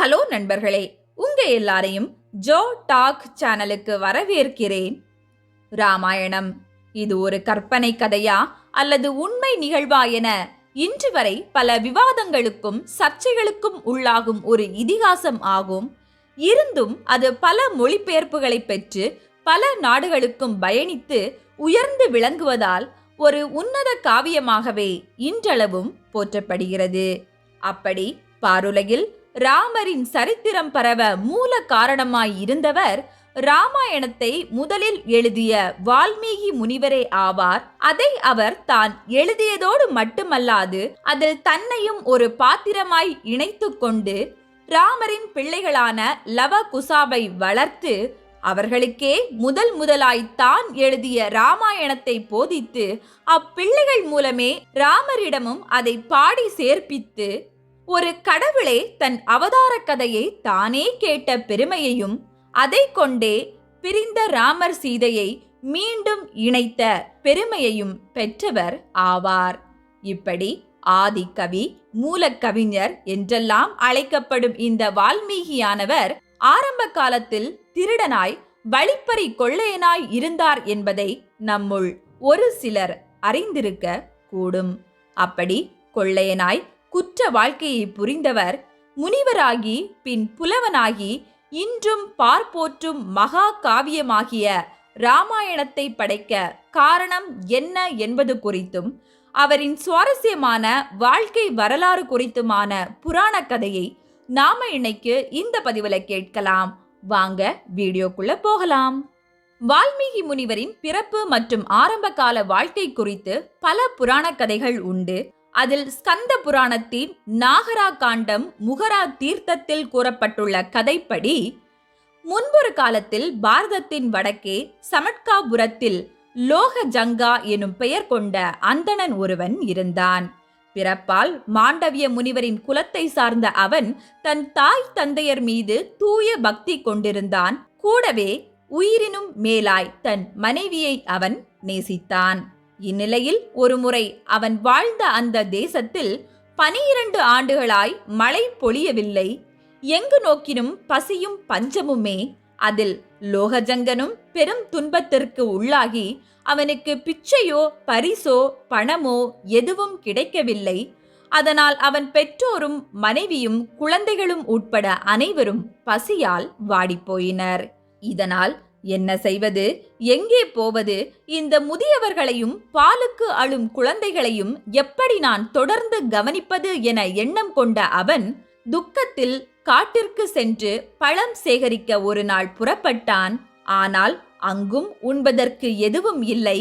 Hello நண்பர்களே உங்க எல்லாரையும் ஜோ டாக் சேனலுக்கு வரவேற்கிறேன். ராமாயணம் இது ஒரு கற்பனை கதையா அல்லது உண்மை நிகழ்வா என இன்று வரை பல விவாதங்களுக்கும் சர்ச்சைகளுக்கும் உள்ளாகும் ஒரு இதிகாசம் ஆகும். இருந்தும் அது பல மொழிபெயர்ப்புகளை பெற்று பல நாடுகளுக்கும் பயணித்து உயர்ந்து விளங்குவதால் ஒரு உன்னத காவியமாகவே இன்றளவும் போற்றப்படுகிறது. அப்படி பாருலகில் ராமரின் சரித்திரம் பரவ மூல காரணமாய் இருந்தவர் ராமாயணத்தை முதலில் எழுதிய வால்மீகி முனிவரே ஆவார். அதை அவர் தான் எழுதியதோடு மட்டுமல்லாது அதில் தன்னையும் ஒரு பாத்திரமாய் இணைத்துக் கொண்டு ராமரின் பிள்ளைகளான லவ குசாவை வளர்த்து அவர்களுக்கே முதல் முதலாய் தான் எழுதிய ராமாயணத்தை போதித்து அப்பிள்ளைகள் மூலமே ராமரிடமும் அதை பாடி சேர்ப்பித்து ஒரு கடவுளே தன் அவதார கதையை தானே கேட்ட பெருமையையும் அதை கொண்டே பிரிந்த ராமர் சீதையை மீண்டும் இணைத்த பெருமையையும் பெற்றவர் ஆவார். இப்படி ஆதிக்கவி மூலக்கவிஞர் என்றெல்லாம் அழைக்கப்படும் இந்த வால்மீகியானவர் ஆரம்ப காலத்தில் திருடனாய் வழிப்பறி கொள்ளையனாய் இருந்தார் என்பதை நம்முள் ஒரு சிலர் அறிந்திருக்க கூடும். அப்படி கொள்ளையனாய் குற்ற வாழ்க்கையை புரிந்தவர் முனிவராகி பின் புலவனாகி இன்றும் பார்ப்போற்றும் மகா காவியமாகிய ராமாயணத்தை படைக்க காரணம் என்ன என்பது குறித்தும் அவரின் சுவாரஸ்யமான வாழ்க்கை வரலாறு குறித்துமான புராண கதையை நாம இன்னைக்கு இந்த பதிவுல கேட்கலாம். வாங்க வீடியோக்குள்ள போகலாம். வால்மீகி முனிவரின் பிறப்பு மற்றும் ஆரம்ப கால வாழ்க்கை குறித்து பல புராண கதைகள் உண்டு. அதில் ஸ்கந்த புராணத்தின் நாகரா காண்டம் முகரா தீர்த்தத்தில் கூறப்பட்டுள்ள கதைப்படி முன்பொரு காலத்தில் பாரதத்தின் வடக்கே சமட்காபுரத்தில் லோக ஜங்கா எனும் பெயர் கொண்ட அந்தணன் ஒருவன் இருந்தான். பிறப்பால் மாண்டவிய முனிவரின் குலத்தை சார்ந்த அவன் தன் தாய் தந்தையர் மீது தூய பக்தி கொண்டிருந்தான். கூடவே உயிரினும் மேலாய் தன் மனைவியை அவன் நேசித்தான். இந்நிலையில் ஒருமுறை அவன் வாழ்ந்த அந்த தேசத்தில் பனிரண்டு ஆண்டுகளாய் மழை பொழியவில்லை. எங்கு நோக்கினும் பசியும் பஞ்சமுமே. அதில் லோகஜங்கனும் பெரும் துன்பத்திற்கு உள்ளாகி அவனுக்கு பிச்சையோ பரிசோ பணமோ எதுவும் கிடைக்கவில்லை. அதனால் அவன் பெற்றோரும் மனைவியும் குழந்தைகளும் உட்பட அனைவரும் பசியால் வாடிப்போயினர். இதனால் என்ன செய்வது? எங்கே போவது? இந்த முதியவர்களையும் பாலுக்கு அழும் குழந்தைகளையும் எப்படி நான் தொடர்ந்து கவனிப்பது என எண்ணம் கொண்ட அவன் துக்கத்தில் காட்டிற்கு சென்று பழம் சேகரிக்க ஒரு நாள் புறப்பட்டான். ஆனால் அங்கும் உண்பதற்கு எதுவும் இல்லை.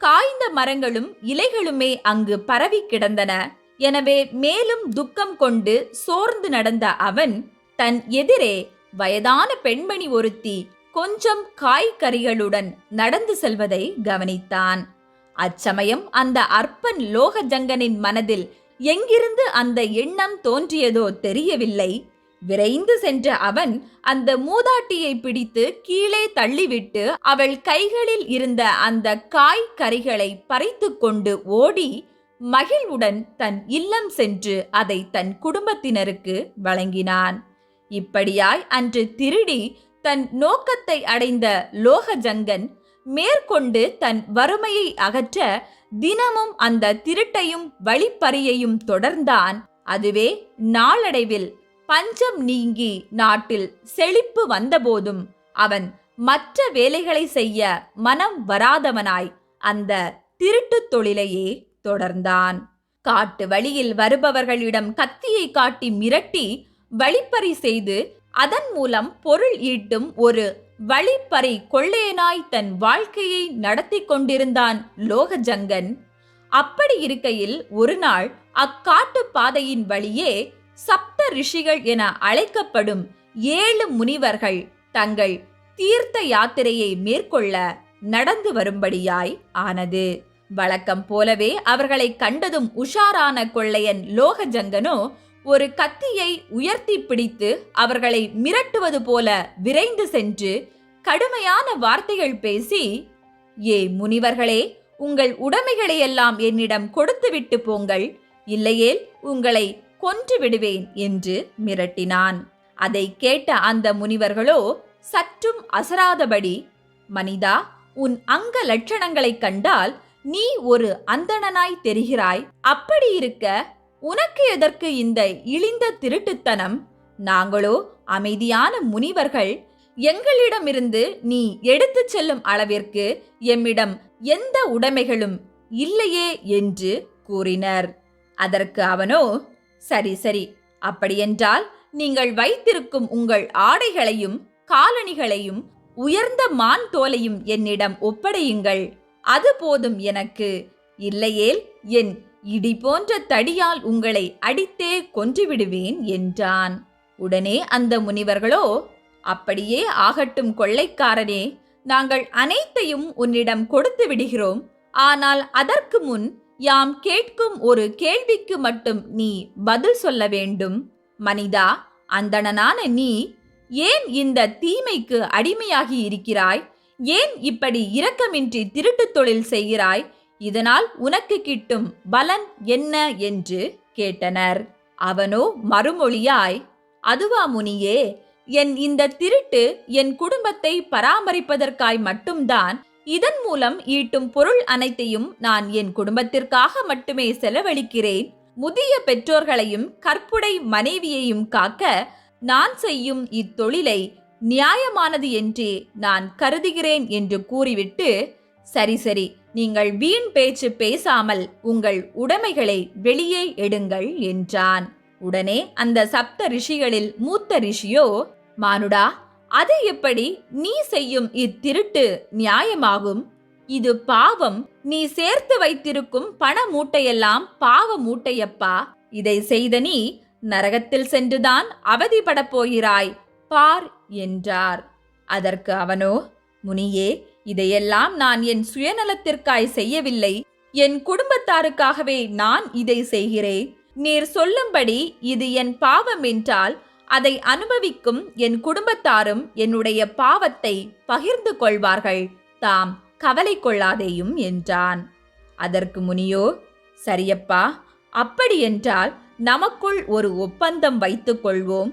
காய்ந்த மரங்களும் இலைகளுமே அங்கு பரவி கிடந்தன. எனவே மேலும் துக்கம் கொண்டு சோர்ந்து நடந்த அவன் தன் எதிரே வயதான பெண்மணி ஒருத்தி கொஞ்சம் காய்கறிகளுடன் நடந்து செல்வதை கவனித்தான். அச்சமயம் அந்த அற்பன் லோகஜங்கனின் மனதில் எங்கிருந்து அந்த எண்ணம் தோன்றியதோ தெரியவில்லை. விரைந்து சென்ற அவன் அந்த மூதாட்டியை பிடித்து கீழே தள்ளிவிட்டு அவள் கைகளில் இருந்த அந்த காய் கறிகளை பறித்து கொண்டு ஓடி மகிழ்வுடன் தன் இல்லம் சென்று அதை தன் குடும்பத்தினருக்கு வழங்கினான். இப்படியாய் அன்று திருடி தன் நோக்கத்தை அடைந்த லோகஜங்கன் மேற்கொண்டு தன் வறுமையை அகற்ற தினமும் அந்த திருட்டையும் வழிப்பறியையும் தொடர்ந்தான். அதுவே நாளடைவில் பஞ்சம் நீங்கி நாட்டில் செழிப்பு வந்தபோதும் அவன் மற்ற வேலைகளை செய்ய மனம் வராதவனாய் அந்த திருட்டுத் தொழிலையே தொடர்ந்தான். காட்டு வழியில் வருபவர்களிடம் கத்தியை காட்டி மிரட்டி வழிப்பறி செய்து அதன் மூலம் பொருள் ஈட்டும் ஒரு வழிப்பறை கொள்ளையனாய் தன் வாழ்க்கையை நடத்தி கொண்டிருந்தான் லோகஜங்கன். அப்படி இருக்கையில் ஒரு நாள் அக்காட்டு பாதையின் வழியே சப்த ரிஷிகள் என அழைக்கப்படும் ஏழு முனிவர்கள் தங்கள் தீர்த்த யாத்திரையை மேற்கொள்ள நடந்து வரும்படியாய் ஆனது. வழக்கம் போலவே அவர்களை கண்டதும் உஷாரான கொள்ளையன் லோகஜங்கனோ ஒரு கத்தியை உயர்த்தி பிடித்து அவர்களை மிரட்டுவது போல விரைந்து சென்று கடுமையான வார்த்தைகள் பேசி ஏ முனிவர்களே உங்கள் உடைமைகளையெல்லாம் என்னிடம் கொடுத்துவிட்டு போங்கள். இல்லையேல் உங்களை கொன்று விடுவேன் என்று மிரட்டினான். அதை கேட்ட அந்த முனிவர்களோ சற்றும் அசராதபடி மனிதா உன் அங்க லட்சணங்களைக் கண்டால் நீ ஒரு அந்தணனாய் தெரிகிறாய். அப்படி இருக்க உனக்கு எதற்கு இந்த இழிந்த திருட்டுத்தனம்? நாங்களோ அமைதியான முனிவர்கள் எங்களிடமிருந்து நீ எடுத்துச் செல்லும் அளவிற்கு எம்மிடம் எந்த உடைமைகளும் இல்லையே என்று கூறினர். அதற்கு அவனோ சரி சரி அப்படியென்றால் நீங்கள் வைத்திருக்கும் உங்கள் ஆடைகளையும் காலணிகளையும் உயர்ந்த மான் தோலையும் என்னிடம் ஒப்படையுங்கள். அது போதும் எனக்கு. இல்லையேல் என் இடி போன்ற தடியால் உங்களை அடித்தே கொன்றுவிடுவேன் என்றான். உடனே அந்த முனிவர்களோ அப்படியே ஆகட்டும் கொள்ளைக்காரனே நாங்கள் அனைத்தையும் உன்னிடம் கொடுத்து விடுகிறோம். ஆனால் அதற்கு முன் யாம் கேட்கும் ஒரு கேள்விக்கு மட்டும் நீ பதில் சொல்ல வேண்டும். மனிதா அந்தணனான நீ ஏன் இந்த தீமைக்கு அடிமையாகி இருக்கிறாய்? ஏன் இப்படி இரக்கமின்றி திருட்டுத் தொழில் செய்கிறாய்? இதனால் உனக்கு கிட்டும் பலன் என்ன என்று கேட்டனர். அவனோ மறுமொழியாய் அதுவா முனியே என் இந்த திருட்டு என் குடும்பத்தை பராமரிப்பதற்காய் மட்டும்தான் இதன் மூலம் ஈட்டும் பொருள் அனைத்தையும் நான் என் குடும்பத்திற்காக மட்டுமே செலவழிக்கிறேன். முதிய பெற்றோர்களையும் கற்புடை மனைவியையும் காக்க நான் செய்யும் இத்தொழிலை நியாயமானது என்றே நான் கருதுகிறேன் என்று கூறிவிட்டு சரி சரி நீங்கள் வீண் பேச்சு பேசாமல் உங்கள் உடைமைகளை வெளியே எடுங்கள் என்றான். உடனே அந்த சப்த ரிஷிகளில் மூத்த ரிஷியோ மானுடா அது எப்படி நீ செய்யும் இத்திருட்டு நியாயமாகும்? இது பாவம் நீ சேர்த்து வைத்திருக்கும் பண மூட்டையெல்லாம் பாவ மூட்டையப்பா. இதை செய்த நீ நரகத்தில் சென்றுதான் அவதிப்படப் போகிறாய் பார் என்றார். அதற்கு அவனோ முனியே இதையெல்லாம் நான் என் சுயநலத்திற்காய் செய்யவில்லை. என் குடும்பத்தாருக்காகவே நான் இதை செய்கிறேன். நீர் சொல்லும்படி இது என் பாவம் என்றால் அதை அனுபவிக்கும் என் குடும்பத்தாரும் என்னுடைய பாவத்தை பகிர்ந்து கொள்வார்கள். தாம் கவலை கொள்ளாதேயும் என்றான். அதற்கு முனியோ சரியப்பா அப்படியென்றால் நமக்குள் ஒரு ஒப்பந்தம் வைத்துக் கொள்வோம்.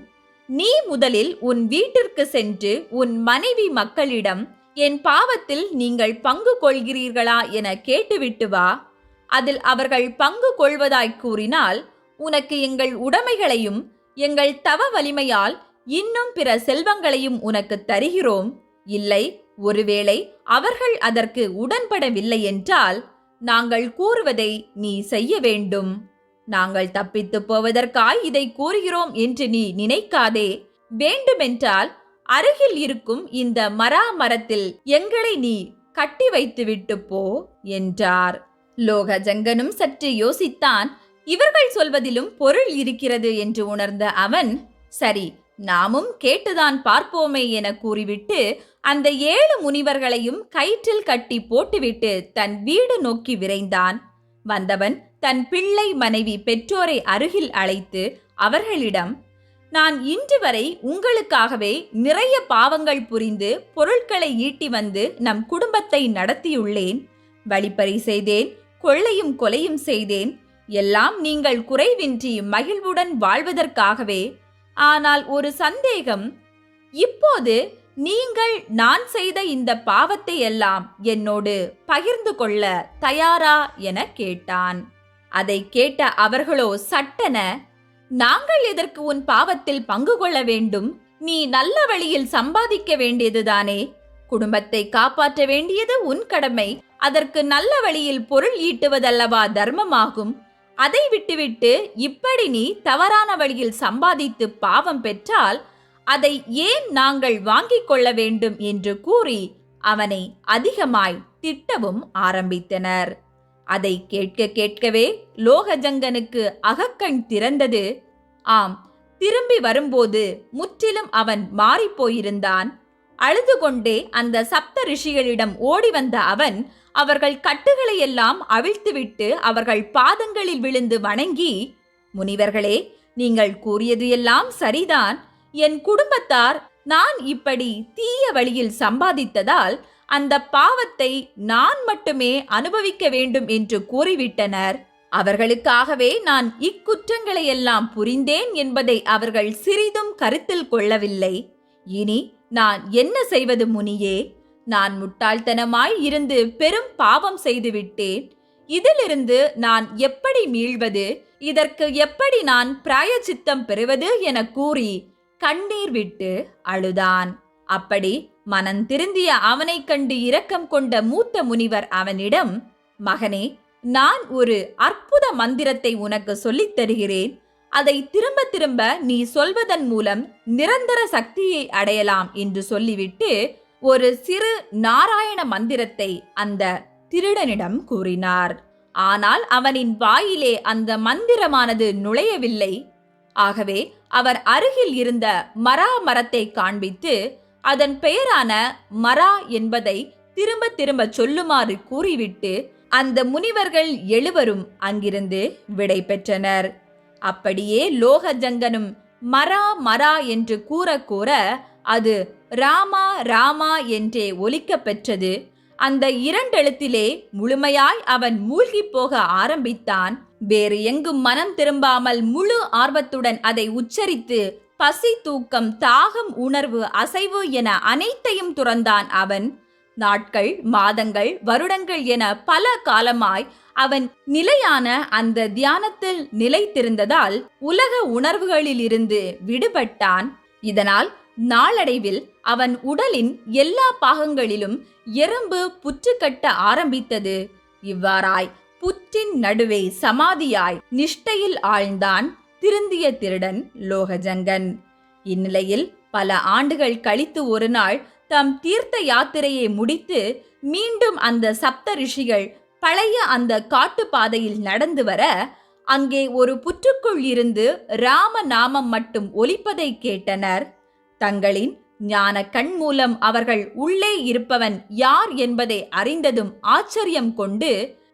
நீ முதலில் உன் வீட்டிற்கு சென்று உன் மனைவி மக்களிடம் என் பாவத்தில் நீங்கள் பங்கு கொள்கிறீர்களா என கேட்டுவிட்டு வா. அதில் அவர்கள் பங்கு கொள்வதாய் கூறினால் உனக்கு எங்கள் உடைமைகளையும் எங்கள் தவ வலிமையால் இன்னும் பிற செல்வங்களையும் உனக்கு தருகிறோம். இல்லை ஒருவேளை அவர்கள் அதற்கு உடன்படவில்லை என்றால் நாங்கள் கூறுவதை நீ செய்ய வேண்டும். நாங்கள் தப்பித்துப் போவதற்காய் இதை கூறுகிறோம் என்று நீ நினைக்காதே. வேண்டுமென்றால் அருகில் இருக்கும் இந்த மரா மரத்தில் எங்களை நீ கட்டி வைத்துவிட்டு போ என்றார். லோகஜங்கனும் சற்று யோசித்தான். இவர்கள் சொல்வதிலும் பொருள் இருக்கிறது என்று உணர்ந்த அவன் சரி நாமும் கேட்டுதான் பார்ப்போமே என கூறிவிட்டு அந்த ஏழு முனிவர்களையும் கயிற்றில் கட்டி போட்டுவிட்டு தன் வீடு நோக்கி விரைந்தான். வந்தவன் தன் பிள்ளை மனைவி பெற்றோரை அருகில் அழைத்து அவர்களிடம் நான் இன்று வரை உங்களுக்காகவே நிறைய பாவங்கள் புரிந்து பொருட்களை ஈட்டி வந்து நம் குடும்பத்தை நடத்தியுள்ளேன். வழிப்பறி செய்தேன் கொள்ளையும் கொலையும் செய்தேன். எல்லாம் நீங்கள் குறைவின்றி மகிழ்வுடன் வாழ்வதற்காகவே. ஆனால் ஒரு சந்தேகம் இப்போது நீங்கள் நான் செய்த இந்த பாவத்தை எல்லாம் என்னோடு பகிர்ந்து கொள்ள தயாரா என கேட்டான். அதை கேட்ட அவர்களோ சட்டென நாங்கள் எதற்கு உன் பாவத்தில் பங்கு கொள்ள வேண்டும்? நீ நல்ல வழியில் சம்பாதிக்க வேண்டியதுதானே? குடும்பத்தை காப்பாற்ற வேண்டியது உன் கடமை. அதற்கு நல்ல வழியில் பொருள் ஈட்டுவதல்லவா தர்மமாகும். அதை விட்டுவிட்டு இப்படி நீ தவறான வழியில் சம்பாதித்து பாவம் பெற்றால் அதை ஏன் நாங்கள் வாங்கிக் கொள்ள வேண்டும் என்று கூறி அவனை அதிகமாய் திட்டவும் ஆரம்பித்தனர். அதை கேட்க கேட்கவே லோகஜங்கனுக்கு அகக்கண் திறந்தது. ஆம் திரும்பி வரும்போது முற்றிலும் அவன் மாறிப்போயிருந்தான் அழுது கொண்டே அந்த சப்த ரிஷிகளிடம் ஓடி வந்த அவன் அவர்கள் கட்டுகளை எல்லாம் அவிழ்த்துவிட்டு அவர்கள் பாதங்களில் விழுந்து வணங்கி முனிவர்களே நீங்கள் கூறியது எல்லாம் சரிதான். என் குடும்பத்தார் நான் இப்படி தீய வழியில் சம்பாதித்ததால் அந்த பாவத்தை நான் மட்டுமே அனுபவிக்க வேண்டும் என்று கூறிவிட்டனர். அவர்களுக்காகவே நான் இக்குற்றங்களை எல்லாம் புரிந்தேன் என்பதை அவர்கள் சிறிதும் கருத்தில் கொள்ளவில்லை. இனி நான் என்ன செய்வது முனியே? நான் முட்டாள்தனமாய் இருந்து பெரும் பாவம் செய்துவிட்டேன் இதிலிருந்து நான் எப்படி மீள்வது? இதற்கு எப்படி நான் பிராயச்சித்தம் பெறுவது என கூறி கண்ணீர் விட்டு அழுதான். அப்படி மனம் திருந்திய அவனைக் கண்டு இரக்கம் கொண்ட மூத்த முனிவர் அவனிடம் மகனே நான் ஒரு அற்புத மந்திரத்தை உனக்கு சொல்லித் தருகிறேன். அதை திரும்ப திரும்ப நீ சொல்வதன் மூலம் நிரந்தர சக்தியை அடையலாம் என்று சொல்லிவிட்டு ஒரு சிறு நாராயண மந்திரத்தை அந்த திருடனிடம் கூறினார். ஆனால் அவனின் வாயிலே அந்த மந்திரமானது நுழையவில்லை. ஆகவே அவர் அருகில் இருந்த மரா மரத்தை காண்பித்து அதன் பெயரான மரா என்பதை திரும்ப திரும்ப சொல்லுமாறு கூறிவிட்டு அந்த முனிவர்கள் எழுவரும் அங்கிருந்து விடை பெற்றனர். அப்படியே லோகஜங்கனும் மரா மரா என்று கூற கூற அது ராமா ராமா என்றே ஒலிக்கப் பெற்றது. அந்த இரண்டெழுத்திலே முழுமையாய் அவன் மூழ்கிப் போக ஆரம்பித்தான். வேறு எங்கும் மனம் திரும்பாமல் முழு ஆர்வத்துடன் அதை உச்சரித்து பசி தூக்கம் தாகம் உணர்வு அசைவு என அனைத்தையும் துறந்தான் அவன். நாட்கள் மாதங்கள் வருடங்கள் என பல காலமாய் அவன் நிலையான அந்த தியானத்தில் நிலைத்திருந்ததால் உலக உணர்வுகளிலிருந்து விடுபட்டான். இதனால் நாளடைவில் அவன் உடலின் எல்லா பாகங்களிலும் எறும்பு புற்று கட்ட ஆரம்பித்தது. இவ்வாறாய் புற்றின் நடுவே சமாதியாய் நிஷ்டையில் ஆழ்ந்தான். திருந்திய திருடன் லோகஜங்கன். இந்நிலையில் பல ஆண்டுகள் கழித்து ஒரு நாள் தம் தீர்த்த யாத்திரையை முடித்து மீண்டும் அந்த சப்த ரிஷிகள் பழைய அந்த காட்டுப்பாதையில் நடந்து வர அங்கே ஒரு புற்றுக்குள் இருந்து ராம நாமம் மட்டும் ஒலிப்பதை கேட்டனர். தங்களின் ஞான கண் மூலம் அவர்கள் உள்ளே இருப்பவன் யார் என்பதை அறிந்ததும் ஆச்சரியம் கொண்டு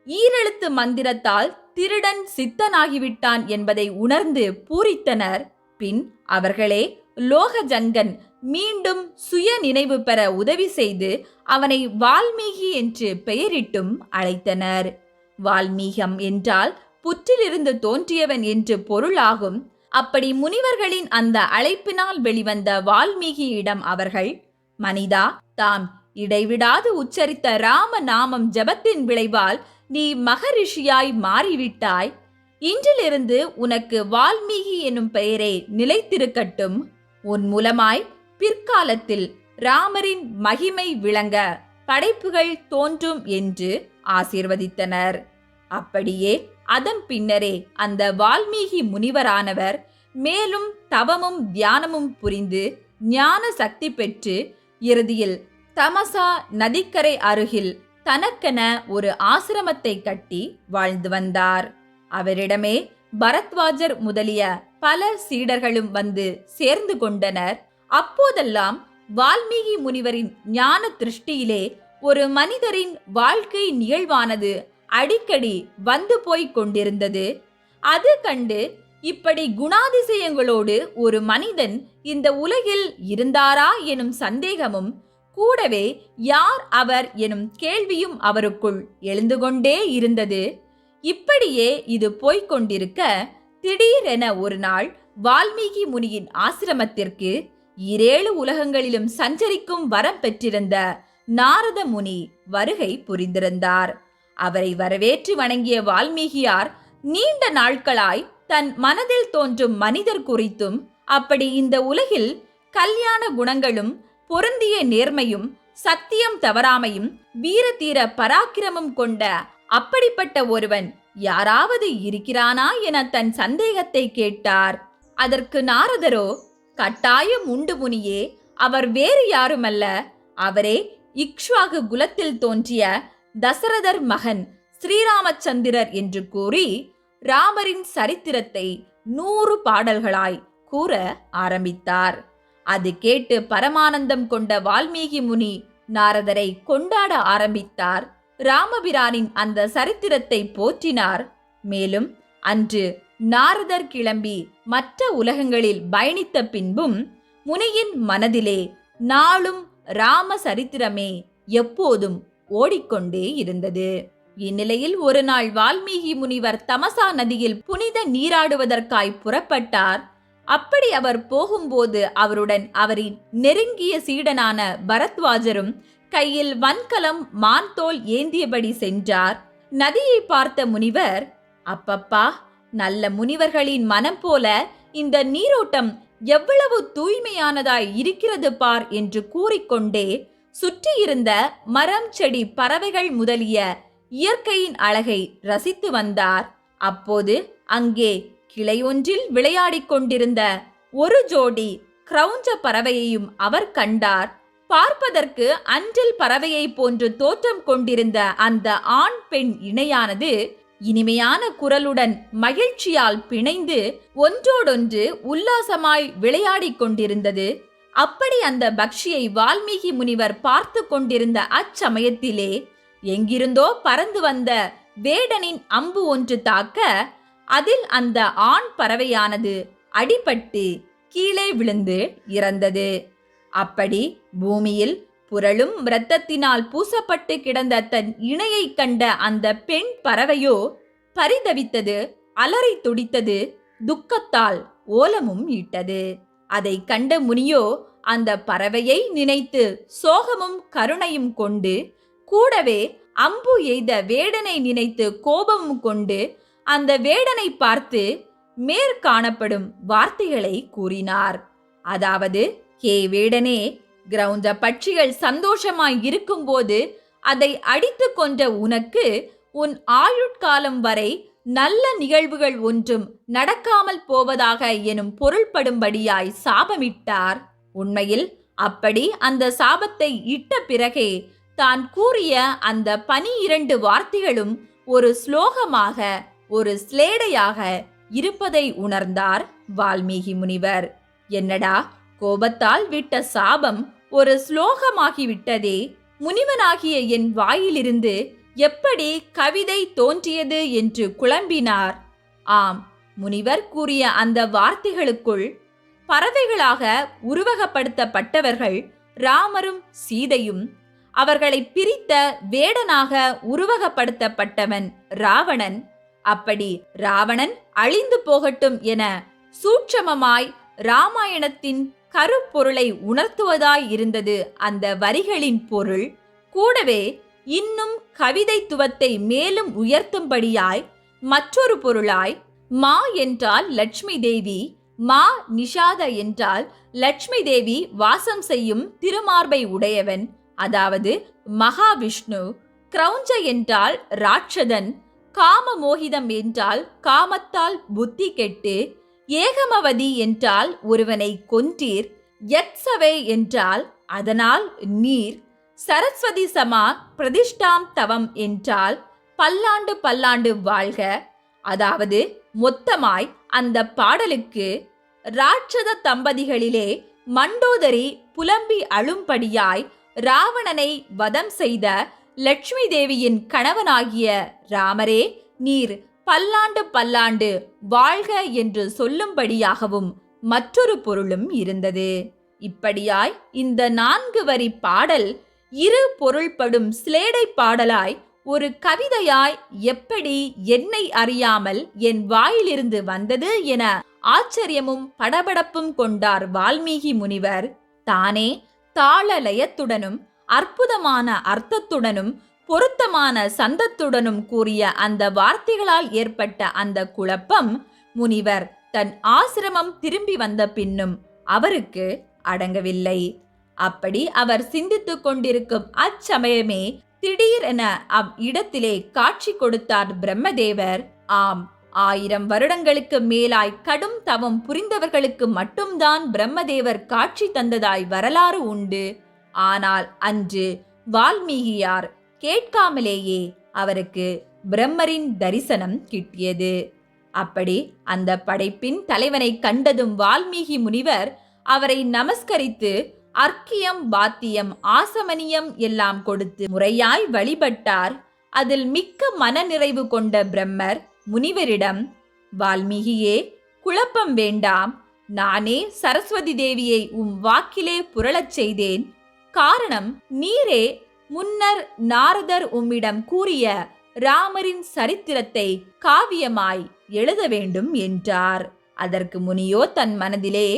ஈரெழுத்து மந்திரத்தால் திருடன் சித்தனாகிவிட்டான் என்பதை உணர்ந்து பூரித்தனர். பின் அவர்களே லோகஜங்கன் மீண்டும் சுய நினைவு பெற உதவி செய்து அவனை வால்மீகி என்று பெயரிட்டும் அழைத்தனர். வால்மீகம் என்றால் புற்றிலிருந்து தோன்றியவன் என்று பொருளாகும் அப்படி முனிவர்களின் அந்த அழைப்பினால் வெளிவந்த வால்மீகியிடம் அவர்கள் மனிதா தாம் இடைவிடாது உச்சரித்த ராம நாமம் ஜபத்தின் விளைவால் நீ மகரிஷியாய் மாறிவிட்டாய். இன்றிலிருந்து உனக்கு வால்மீகி என்னும் பெயரே நிலைத்திருக்கட்டும். உன் மூலமாய் பிற்காலத்தில் ராமரின் மகிமை விளங்க படைப்புகள் தோன்றும் என்று ஆசீர்வதித்தனர். அப்படியே அதன் பின்னரே அந்த வால்மீகி முனிவரானவர் மேலும் தவமும் தியானமும் புரிந்து ஞான சக்தி பெற்று இறுதியில் தமசா நதிக்கரை அருகில் தனக்கென ஒரு ஆசிரமத்தை கட்டி வாழ்ந்து வந்தார். அவரிடமே பரத்வாஜர் முதலிய பல சீடர்களும் வந்து சேர்ந்து கொண்டனர். அப்போதெல்லாம் வால்மீகி முனிவரின் ஞான திருஷ்டியிலே ஒரு மனிதரின் வாழ்க்கை நிகழ்வானது அடிக்கடி வந்து போய்க் கொண்டிருந்தது. அது கண்டு இப்படி குணாதிசயங்களோடு ஒரு மனிதன் இந்த உலகில் இருந்தாரா எனும் சந்தேகமும் கூடவே யார் அவர் எனும் கேள்வியும் அவருக்குள் எழுந்து கொண்டே இருந்தது. இப்படியே இது போய்க் கொண்டிருக்க திடீரென ஒரு நாள் வால்மீகி முனியின் ஆசிரமத்திற்கு இரேழு உலகங்களிலும் சஞ்சரிக்கும் வரம் பெற்றிருந்த நாரத முனி வருகை புரிந்திருந்தார். அவரை வரவேற்று வணங்கிய வால்மீகியார் நீண்ட நாட்களாய் தன் மனதில் தோன்றும் மனிதர் குறித்தும் அப்படி இந்த உலகில் கல்யாண குணங்களும் பொருந்திய நேர்மையும் சத்தியம் தவறாமையும் வீரதீர பராக்கிரமம் கொண்ட அப்படிப்பட்ட ஒருவன் யாராவது இருக்கிறானா என தன் சந்தேகத்தை கேட்டார். அதற்கு நாரதரோ கட்டாயம் உண்டு முனியே அவர் வேறு யாருமல்ல அவரே இக்ஷ்வாகு குலத்தில் தோன்றிய தசரதர் மகன் ஸ்ரீராமச்சந்திரர் என்று கூறி ராமரின் சரித்திரத்தை நூறு பாடல்களாய் கூற ஆரம்பித்தார். அது கேட்டு பரமானந்தம் கொண்ட வால்மீகி முனி நாரதரை கொண்டாட ஆரம்பித்தார். ராமபிரானின் அந்த சரித்திரத்தை போற்றினார். மேலும் அன்று நாரதர் கிளம்பி மற்ற உலகங்களில் பயணித்த பின்பும் முனியின் மனதிலே நாளும் ராம சரித்திரமே எப்போதும் ஓடிக்கொண்டே இருந்தது. இந்நிலையில் ஒரு நாள் வால்மீகி முனிவர் தமசா நதியில் புனித நீராடுவதற்காய் புறப்பட்டார். அப்படி அவர் போகும்போது அவருடன் அவரின் நெருங்கிய சீடனான பரத்வாஜரும் கையில் வன்கலம் மான்தோல் ஏந்தியபடி சென்றார். நதியை பார்த்த முனிவர் அப்பப்பா நல்ல முனிவர்களின் மனம் போல இந்த நீரோட்டம் எவ்வளவு தூய்மையானதாய் இருக்கிறது பார் என்று கூறிக்கொண்டே சுற்றியிருந்த மரம் செடி பறவைகள் முதலிய இயற்கையின் அழகை ரசித்து வந்தார். அப்போது அங்கே கிளையொன்றில் விளையாடிக் கொண்டிருந்த ஒரு ஜோடி கிரௌஞ்ச பறவையையும் அவர் கண்டார். பார்ப்பதற்கு அன்றில் பறவையைப் போன்று தோற்றம் கொண்டிருந்த அந்த ஆண் பெண் இணையானது இனிமையான குரலுடன் மகிழ்ச்சியால் பிணைந்து ஒன்றோடொன்று உல்லாசமாய் விளையாடிக் கொண்டிருந்தது. அப்படி அந்த பக்ஷியை வால்மீகி முனிவர் பார்த்து கொண்டிருந்த அச்சமயத்திலே எங்கிருந்தோ பறந்து வந்த வேடனின் அம்பு ஒன்று தாக்க அதில் அந்த ஆண் பறவையானது அடிபட்டு கீழே விழுந்து இறந்தது. அப்படி பூமியில் புரளும் இரத்தத்தினால் பூசப்பட்டு கிடந்த தன் இணையைக் கண்ட அந்த பெண் பறவையோ பரிதவித்தது அலறி துடித்தது துக்கத்தால் ஓலமும் ஈட்டது அதை கண்ட முனியோ அந்த பறவையை நினைத்து சோகமும் கருணையும் கொண்டு கூடவே அம்பு எய்த வேடனை நினைத்து கோபமும் கொண்டு அந்த வேடனை பார்த்து மேற்காணப்படும் வார்த்தைகளை கூறினார். அதாவது ஹே வேடனே கிரவுந்த பட்சிகள் சந்தோஷமாய் இருக்கும்போது அதை அடித்து கொண்ட உனக்கு உன் ஆயுட்காலம் வரை நல்ல நிகழ்வுகள் ஒன்றும் நடக்காமல் போவதாக எனும் பொருள்படும்படியாய் சாபமிட்டார். உண்மையில் அப்படி அந்த சாபத்தை இட்ட பிறகே தான் கூறிய அந்த பனி இரண்டு வார்த்தைகளும் ஒரு ஸ்லோகமாக ஒரு ஸ்லேடையாக இருப்பதை உணர்ந்தார் வால்மீகி முனிவர். என்னடா கோபத்தால் விட்ட சாபம் ஒரு ஸ்லோகமாகிவிட்டதே. முனிவனாகிய என் வாயிலிருந்து எப்படி கவிதை தோன்றியது என்று குழம்பினார். ஆம் முனிவர் கூறிய அந்த வார்த்தைகளுக்குள் பறவைகளாக உருவகப்படுத்தப்பட்டவர்கள் ராமரும் சீதையும் அவர்களை பிரித்த வேடனாக உருவகப்படுத்தப்பட்டவன் ராவணன் அப்படி ராவணன் அழிந்து போகட்டும் என சூட்சமமாய் ராமாயணத்தின் கருப்பொருளை உணர்த்துவதாய் இருந்தது அந்த வரிகளின் பொருள். கூடவே இன்னும் கவிதைத்துவத்தை மேலும் உயர்த்தும்படியாய் மற்றொரு பொருளாய் மா என்றால் லட்சுமி தேவி மா நிஷாத என்றால் லட்சுமி தேவி வாசம் செய்யும் திருமார்பை உடையவன். அதாவது மகாவிஷ்ணு கிரௌஞ்ச என்றால் ராட்சதன் காம மோகிதம் என்றால் காமத்தால் புத்தி கெட்டு ஏகமவதி என்றால் ஒருவனை கொன்றீர் யத்சவே என்றால் அதனால் நீர் சரஸ்வதி சமா பிரதிஷ்டாம் தவம் என்றால் பல்லாண்டு பல்லாண்டு வாழ்க. அதாவது மொத்தமாய் அந்த பாடலுக்கு ராட்சத தம்பதிகளிலே மண்டோதரி புலம்பி அழும்படியாய் ராவணனை வதம் செய்த லட்சுமி தேவியின் கணவனாகிய ராமரே நீர் பல்லாண்டு பல்லாண்டு வாழ்க என்று சொல்லும்படியாகவும் மற்றொரு பொருளும் இருந்தது. இப்படியாய் இந்த நான்கு வரி பாடல் இரு பொருள்படும் சிலேடை பாடலாய் ஒரு கவிதையாய் எப்படி என்னை அறியாமல் என் வாயிலிருந்து வந்தது என ஆச்சரியமும் படபடப்பும் கொண்டார் வால்மீகி முனிவர். தானே தாள லயத்துடனும் அற்புதமான அர்த்தத்துடனும் பொருத்தமான சந்தத்துடனும் கூறிய அந்த வார்த்தைகளால் ஏற்பட்ட அந்த குழப்பம் முனிவர் தன் ஆசிரமம் திரும்பி வந்த பின்னும் அவருக்கு அடங்கவில்லை. அப்படி அவர் சிந்தித்துக் கொண்டிருக்கும் அச்சமயமே திடீரென அவ் இடத்திலே காட்சி கொடுத்தார் பிரம்மதேவர். ஆம் ஆயிரம் வருடங்களுக்கு மேலாய் கடும் தவம் புரிந்தவர்களுக்கு மட்டும்தான் பிரம்மதேவர் காட்சி தந்ததாய் வரலாறு உண்டு. ஆனால் அன்று வால்மீகியார் கேட்காமலேயே அவருக்கு பிரம்மரின் தரிசனம் கிட்டியது. அப்படி அந்த படைப்பின் தலைவனை கண்டதும் வால்மீகி முனிவர் அவரை நமஸ்கரித்து அர்க்கியம் பாத்தியம் ஆசமனியம் எல்லாம் கொடுத்து முறையாய் வழிபட்டார். அதில் மிக்க மனநிறைவு கொண்ட பிரம்மர் முனிவரிடம் வால்மீகியே குழப்பம் வேண்டாம். நானே சரஸ்வதி தேவியை உம் வாக்கிலே புரளச் செய்தேன். காரணம் நீரே முன்னர் நாரதர் உம்மிடம் கூறிய ராமரின் சரித்திரத்தை காவியமாய் எழுத வேண்டும் என்றார். அதற்கு முனியோ தன் மனதிலே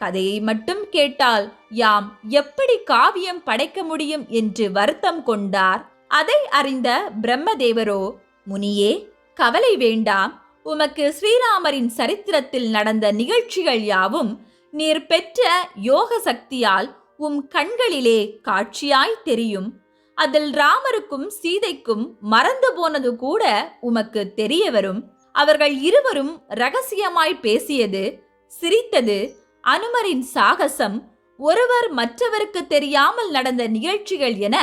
கதையை மட்டும் கேட்டால் யாம் எப்படி காவியம் படைக்க முடியும் என்று வருத்தம் கொண்டார். அதை அறிந்த பிரம்மதேவரோ முனியே கவலை வேண்டாம். உமக்கு ஸ்ரீராமரின் சரித்திரத்தில் நடந்த நிகழ்ச்சிகள் யாவும் நீர் பெற்ற யோக சக்தியால் உம் கண்களிலே காட்சியாய் தெரியும். அதில் ராமருக்கும் சீதைக்கும் மறந்து போனது கூட உமக்கு தெரிய வரும் அவர்கள் இருவரும் ரகசியமாய் பேசியது சிரித்தது அனுமரின் சாகசம் ஒருவர் மற்றவருக்கு தெரியாமல் நடந்த நிகழ்ச்சிகள் என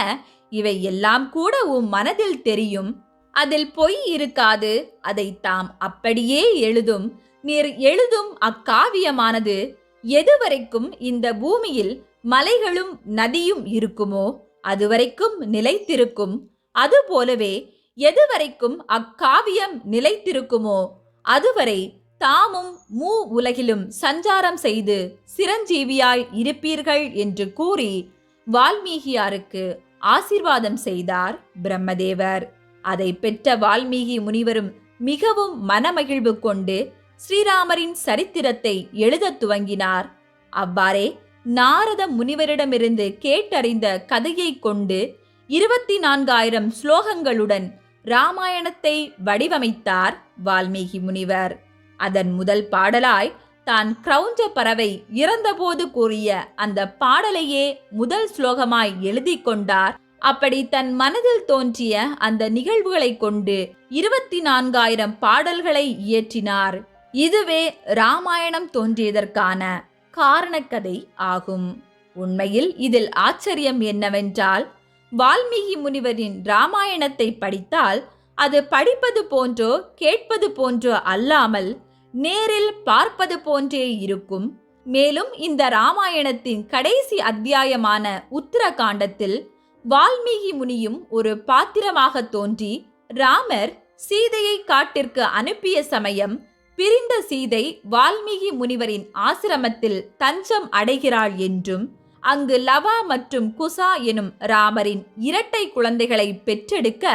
இவை எல்லாம் கூட உம் மனதில் தெரியும். அதில் பொய் இருக்காது அதை தாம் அப்படியே எழுதும். நீர் எழுதும் அக்காவியமானது. எதுவரைக்கும் இந்த பூமியில் மலைகளும் நதியும் இருக்குமோ? அதுவரைக்கும் நிலைத்திருக்கும். அதுபோலவே எதுவரைக்கும் அக்காவியம் நிலைத்திருக்குமோ? அதுவரை தாமும் மூ உலகிலும் சஞ்சாரம் செய்து சிரஞ்சீவியாய் இருப்பீர்கள் என்று கூறி வால்மீகியாருக்கு ஆசீர்வாதம் செய்தார் பிரம்மதேவர். அதை பெற்ற வால்மீகி முனிவரும் மிகவும் மனமகிழ்வு கொண்டு ஸ்ரீராமரின் சரித்திரத்தை எழுதத் துவங்கினார். அவ்வாறே நாரத முனிவரிடமிருந்து கேட்டறிந்த கதையை கொண்டு இருபத்தி நான்காயிரம் ஸ்லோகங்களுடன் ராமாயணத்தை வடிவமைத்தார் வால்மீகி முனிவர். அதன் முதல் பாடலாய் தான் கிரௌஞ்ச பறவை இறந்தபோது கூறிய அந்த பாடலையே முதல் ஸ்லோகமாய் எழுதி கொண்டார். அப்படி தன் மனதில் தோன்றிய அந்த நிகழ்வுகளை கொண்டு இருபத்தி நான்காயிரம் பாடல்களை இயற்றினார். இதுவே ராமாயணம் தோன்றியதற்கான காரணக்கதை ஆகும். உண்மையில் இதில் ஆச்சரியம் என்னவென்றால் வால்மீகி முனிவரின் ராமாயணத்தை படித்தால் அது படிப்பது போன்றோ கேட்பது போன்றோ அல்லாமல் நேரில் பார்ப்பது போன்றே இருக்கும். மேலும் இந்த ராமாயணத்தின் கடைசி அத்தியாயமான உத்தரகாண்டத்தில் வால்மீகி முனியும் ஒரு பாத்திரமாக தோன்றி ராமர் சீதையை காட்டிற்கு அனுப்பிய சமயம் பிரிந்த சீதை வால்மீகி முனிவரின் ஆசிரமத்தில் தஞ்சம் அடைகிறாள் என்றும் அங்கு லவா மற்றும் குசா எனும் ராமரின் இரட்டை குழந்தைகளை பெற்றெடுக்க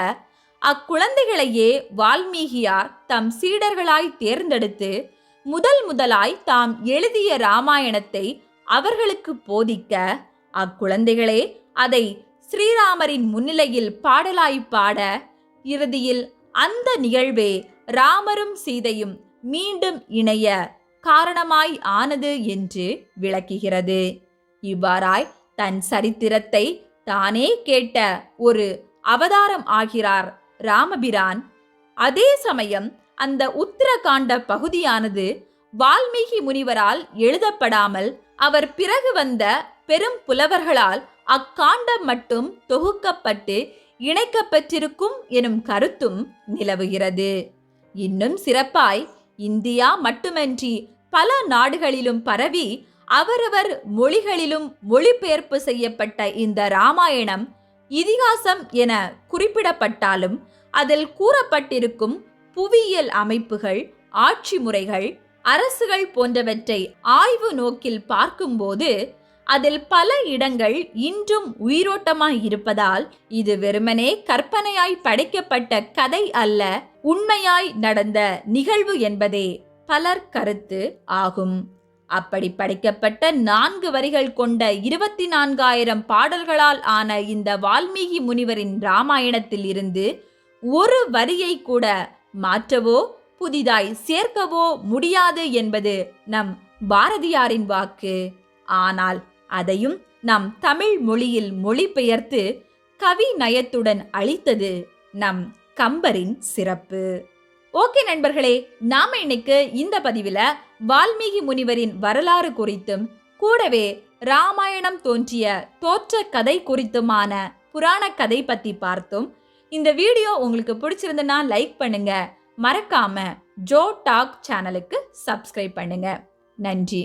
அக்குழந்தைகளையே வால்மீகியார் தம் சீடர்களாய் தேர்ந்தெடுத்து முதல் முதலாய் தாம் எழுதிய ராமாயணத்தை அவர்களுக்கு போதிக்க அக்குழந்தைகளே அதை ஸ்ரீராமரின் முன்னிலையில் பாடலாய் பாட இறுதியில் அந்த நிகழ்வே ராமரும் சீதையும் மீண்டும் இணைய காரணமாய் ஆனது என்று விளக்குகிறது. இவ்வாறாய் தன் சரித்திரத்தை தானே கேட்ட ஒரு அவதாரம் ஆகிறார் ராமபிரான். அதே சமயம் அந்த உத்தரகாண்ட பகுதியானது வால்மீகி முனிவரால் எழுதப்படாமல் அவர் பிறகு வந்த பெரும் புலவர்களால் அக்காண்டம் மட்டும் தொகுக்கப்பட்டு இணைக்கப்பட்டிருக்கும் எனும் கருத்தும் நிலவுகிறது. இன்னும் சிறப்பாய் இந்தியா மட்டுமன்றி பல நாடுகளிலும் பரவி அவரவர் மொழிகளிலும் மொழிபெயர்ப்பு செய்யப்பட்ட இந்த ராமாயணம் இதிகாசம் என குறிப்பிடப்பட்டாலும் அதில் கூறப்பட்டிருக்கும் புவியியல் அமைப்புகள் ஆட்சி முறைகள் அரசுகள் போன்றவற்றை ஆய்வு நோக்கில் பார்க்கும்போது அதில் பல இடங்கள் இன்றும் உயிரோட்டமாய் இருப்பதால் இது வெறுமனே கற்பனையாய் படைக்கப்பட்ட கதை அல்ல உண்மையாய் நடந்த நிகழ்வு என்பதே பலர் கருத்து ஆகும். அப்படி படைக்கப்பட்ட நான்கு வரிகள் கொண்ட இருபத்தி நான்காயிரம் பாடல்களால் ஆன இந்த வால்மீகி முனிவரின் ராமாயணத்தில் இருந்து ஒரு வரியை கூட மாற்றவோ புதிதாய் சேர்க்கவோ முடியாது என்பது நம் பாரதியாரின் வாக்கு. ஆனால் அதையும் நம் தமிழ் மொழியில் மொழிபெயர்த்து கவி நயத்துடன் அளித்தது நம் கம்பரின் சிறப்பு. ஓகே நண்பர்களே நாம இன்னைக்கு இந்த பதிவில் வால்மீகி முனிவரின் வரலாறு குறித்தும் கூடவே ராமாயணம் தோன்றிய தோற்ற கதை குறித்துமான புராண கதை பத்தி பார்த்தோம் இந்த வீடியோ உங்களுக்கு பிடிச்சிருந்தனா லைக் பண்ணுங்க. மறக்காம ஜோ டாக் சேனலுக்கு சப்ஸ்கிரைப் பண்ணுங்க. நன்றி.